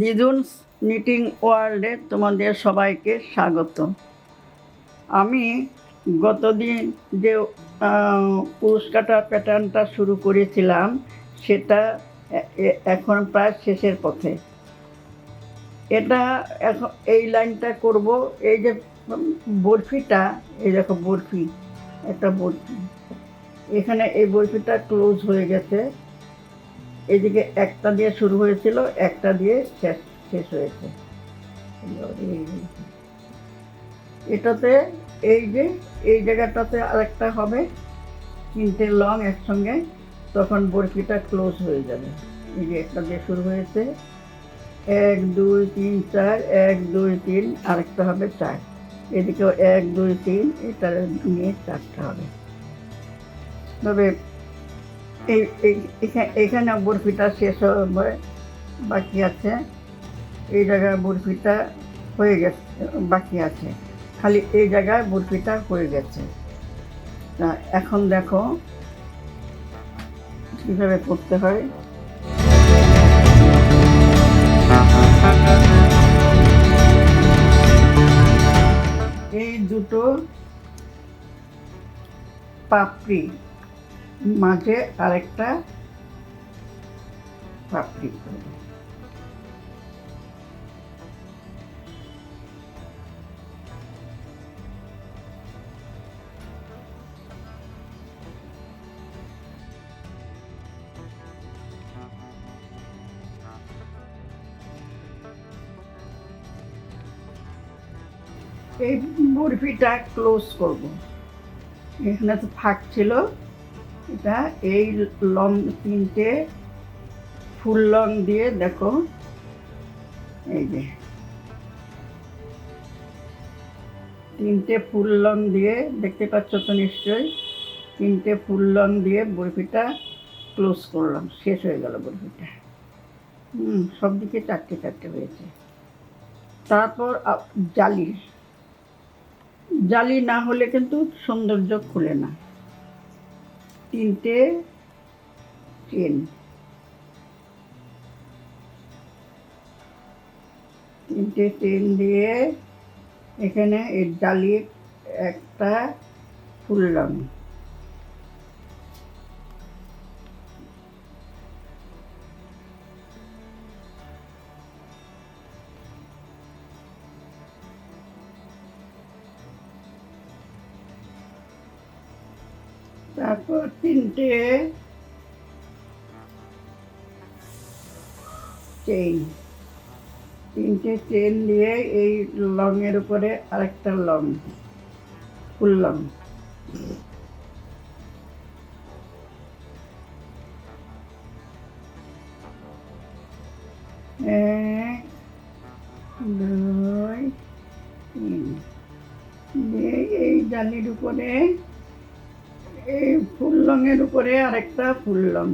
দিদুনস knitting ওয়ার্ল্ডে তোমাদের সবাইকে স্বাগত। আমি গতদিন যে কাটা প্যাটার্নটা শুরু করেছিলাম, সেটা এখন প্রায় শেষের পথে। এটা এখন এই লাইনটা করব, এই যে, বরফিটা, এই দেখো বরফি, একটা বরফি। এখানে এই বরফিটা ক্লোজ হয়ে গেছে। এদিকে একটা দিয়ে শুরু হয়েছিল, একটা দিয়ে শেষ শেষ হয়েছে। এটাতে এই যে, এই জায়গাটাতে আরেকটা হবে, তিনটে লং একসঙ্গে, তখন বরফিটা ক্লোজ হয়ে যাবে। এই যে একটা দিয়ে শুরু হয়েছে, এক, দুই, তিন, চার, এক, দুই, তিন, আরেকটা হবে চার। এদিকেও এক, দুই, তিন এটা নিয়ে চারটা হবে। তবে এই, এই- এখা- এখানে বরফিটা শেষ হয়ে বাকি আছে। এই জায়গায় বরফিটা হয়ে গেছে, বাকি আছে। খালি এই জায়গায় বরফিটা হয়ে গেছে। এখন দেখো কীভাবে করতে হয়। এই দুটো পাপড়ি মাঝে আরেকটা পাপড়ি। এই বরফিটা ক্লোজ করব এখানে তো ফাঁক ছিল এটা এই লং তিনটে ফুল লং দিয়ে দেখো। এই যে। তিনটে ফুল লং দিয়ে, দেখতে পাচ্ছ তো নিশ্চয়ই? তিনটে ফুল লং দিয়ে বরফিটা ক্লোজ করলাম। শেষ হয়ে গেল বরফিটা। হুম, সব দিকে চারটে চারটে হয়েছে। তারপর জালি। জালি না হলে কিন্তু সৌন্দর্য খুলে না। তিনটে ট্রেন। তিনটে ট্রেন দিয়ে এখানে এর ডালিয়ে একটা ফুললাম। তারপর তিনটে চেইন তিনটে চেন দিয়ে এই লংয়ের উপরে আরেকটা লং এক, দুই, তিন। দিয়ে এই জালির উপরে এই ফুল রঙের উপরে আরেকটা ফুল রং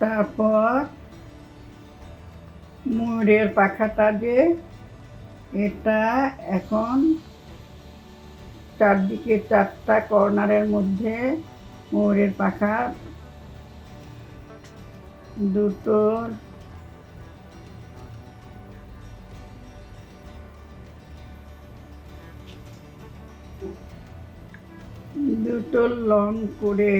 তারপর ময়ূরের পাখাটা যে, এটা এখন চারদিকে চারটা কর্নারের মধ্যে ময়ূরের পাখা। দুটো দুটো লং করে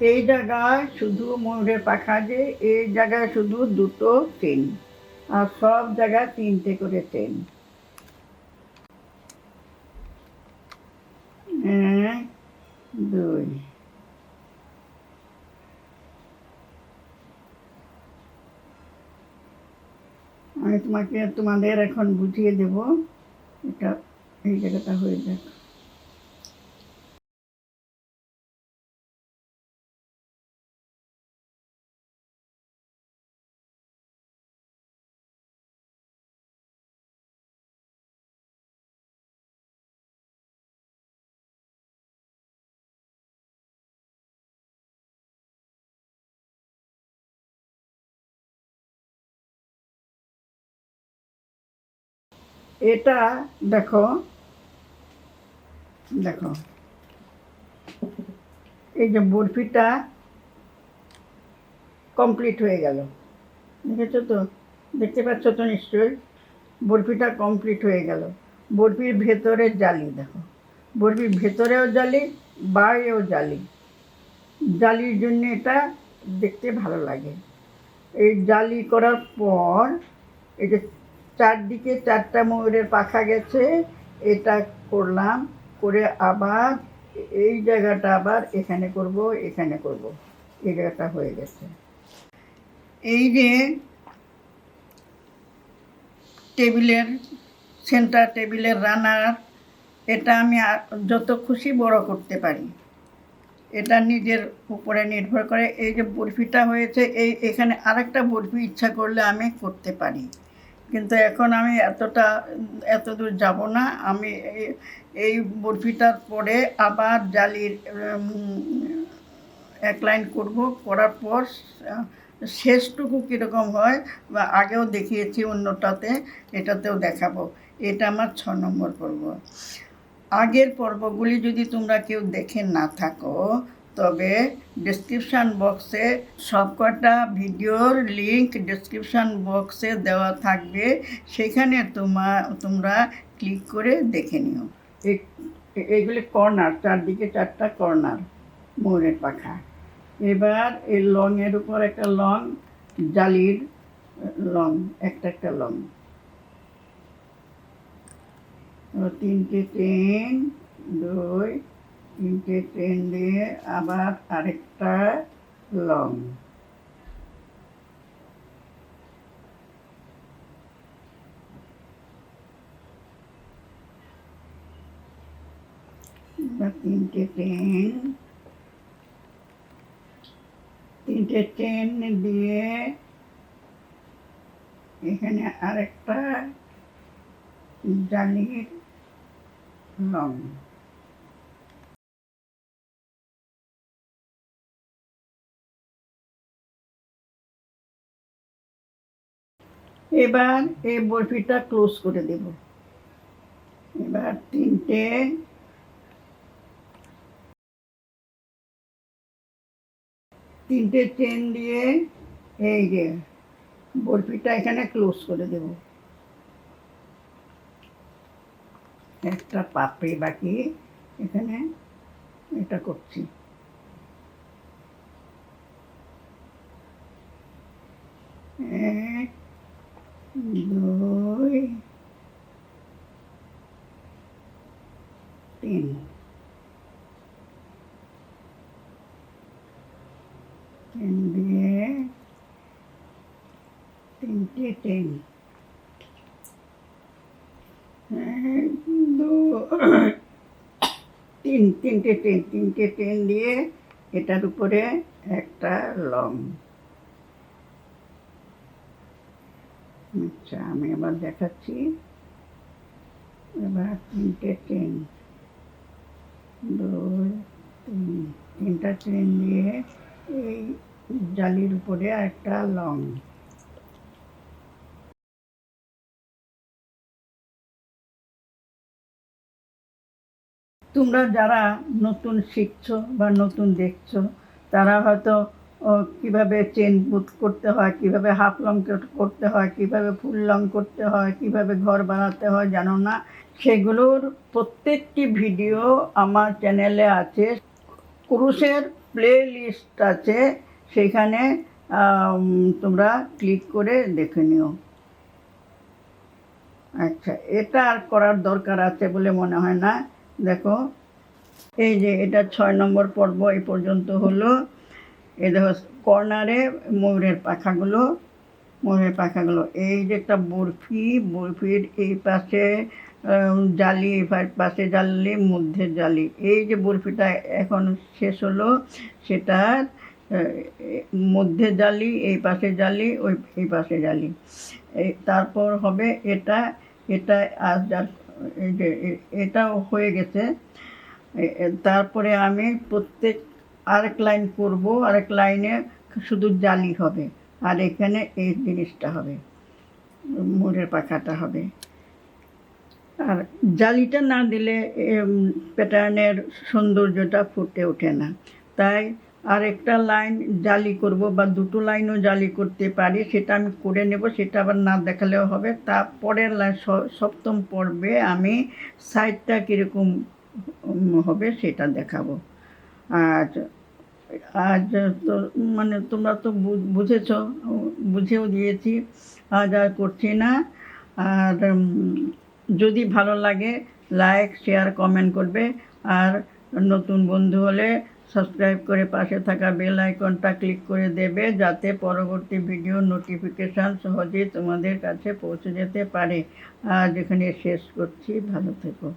এই জায়গায় শুধু ময়ূরের পাখা যে, এই জায়গায় শুধু দুটো চেন আর সব জায়গায় তিনটে করে চেন এক দুই আমি তোমাকে তোমাদের এখন বুঝিয়ে দেব। এটা এই জায়গাটা হয়ে যাক। এটা দেখো দেখো। এই যে বরফিটা কমপ্লিট হয়ে গেল। দেখেছ তো? দেখতে পাচ্ছ তো নিশ্চয়ই? বরফিটা কমপ্লিট হয়ে গেল। বরফির ভেতরে জালি দেখো। বরফির ভেতরেও জালি, বাইরেও জালি। জালির জন্য এটা দেখতে ভালো লাগে। এই জালি করার পর, এই যে চারদিকে চারটা ময়ূরের পাখা গেছে, এটা করলাম, করে আবার এই জায়গাটা আবার এখানে করব এখানে করব। এই জায়গাটা হয়ে গেছে। এই যে টেবিলের, সেন্টার টেবিলের রানার, এটা আমি যত খুশি বড় করতে পারি। এটা নিজের উপরে নির্ভর করে। এই যে বরফিটা হয়েছে, এই এখানে আরেকটা বরফি ইচ্ছা করলে আমি করতে পারি। কিন্তু এখন আমি এতটা, এত দূর যাব না। আমি এই- বরফিটার পরে আবার জালির এক লাইন করব। করার পর, শেষটুকু কীরকম হয়, বা আগেও দেখিয়েছি অন্যটাতে, এটাতেও দেখাবো। এটা আমার ছ নম্বর পর্ব। আগের পর্বগুলি যদি তোমরা কেউ দেখে না থাকো তবে ডেসক্রিপশান বক্সে সবকটা ভিডিওর লিংক ডেসক্রিপশান বক্সে দেওয়া থাকবে। সেখানে তোমার তোমরা ক্লিক করে দেখে নিও। এইগুলি কর্নার চারদিকে চারটা কর্নার ময়ূরের পাখা। এবার এই লংয়ের উপর একটা লং জালির লং একটা একটা লং তিনটে চেন দুই তিনটে চেন দিয়ে আবার আরেকটা লং। তিনটে চেন তিনটে চেন দিয়ে এখানে আরেকটা জালির লং। এবার এই বরফিটা ক্লোজ করে দেব। এবার তিনটে। তিনটে চেন দিয়ে এই যে বরফিটা এখানে ক্লোজ করে দেব। একটা পাপড়ি বাকি এখানে এটা করছি এক দুই তিন তিন দিয়ে এক, দু, তিন, তিনটে ট্রেন তিনটে ট্রেন দিয়ে এটার উপরে একটা লং। আচ্ছা আমি এবার দেখাচ্ছি। এবার তিনটে ট্রেন দুই, তিন, তিনটা ট্রেন দিয়ে এই জালির উপরে একটা লং। তোমরা যারা নতুন শিখছো বা নতুন দেখছ, তারা হয়তো কীভাবে চেন বুথ করতে হয়, কীভাবে হাফ লং করতে হয়, কীভাবে ফুল লং করতে হয়, কীভাবে ঘর বানাতে হয় জানো না? সেগুলোর প্রত্যেকটি ভিডিও আমার চ্যানেলে আছে। কুরুশের প্লে লিস্ট আছে। সেখানে তোমরা ক্লিক করে দেখে নিও। আচ্ছা এটা আর করার দরকার আছে বলে মনে হয় না। দেখো, এই যে এটা ছয় নম্বর পর্ব এই পর্যন্ত হলো। এই দেখো, কর্নারে ময়ূরের পাখাগুলো ময়ূরের পাখাগুলো। এই যে একটা বরফি, বরফির এই পাশে জালি পাশে জালি, মধ্যে জালি। এই যে বরফিটা এখন শেষ হলো সেটার মধ্যে জালি, এই পাশে জালি, ওই, এই পাশে জালি। তারপর হবে এটা এটা আজ যার এটাও হয়ে গেছে। তারপরে আমি প্রত্যেক, আরেক লাইন করব, আরেক লাইনে শুধু জালি হবে। আর এখানে এই জিনিসটা হবে। মোড়ের পাখাটা হবে। আর জালিটা না দিলে প্যাটার্নের সৌন্দর্যটা ফুটে ওঠে না। তাই আরেকটা লাইন জালি করব বা দুটো লাইনও জালি করতে পারি, সেটা আমি করে নেব, সেটা আবার না দেখালেও হবে। তারপরের লাইন সপ্তম পর্বে আমি সাইডটা কীরকম হবে সেটা দেখাবো। আর আজ তো মানে তোমরা তো বুঝেছ, বুঝেও দিয়েছি, আজ আর করছি না। আর যদি ভালো লাগে, লাইক, শেয়ার, কমেন্ট করবে। আর নতুন বন্ধু হলে সাবস্ক্রাইব করে পাশে থাকা বেল আইকনটা ক্লিক করে দেবে যাতে পরবর্তী ভিডিও নোটিফিকেশান সহজেই তোমাদের কাছে পৌঁছে যেতে পারে। আর এখানে শেষ করছি। ভালো থেকো।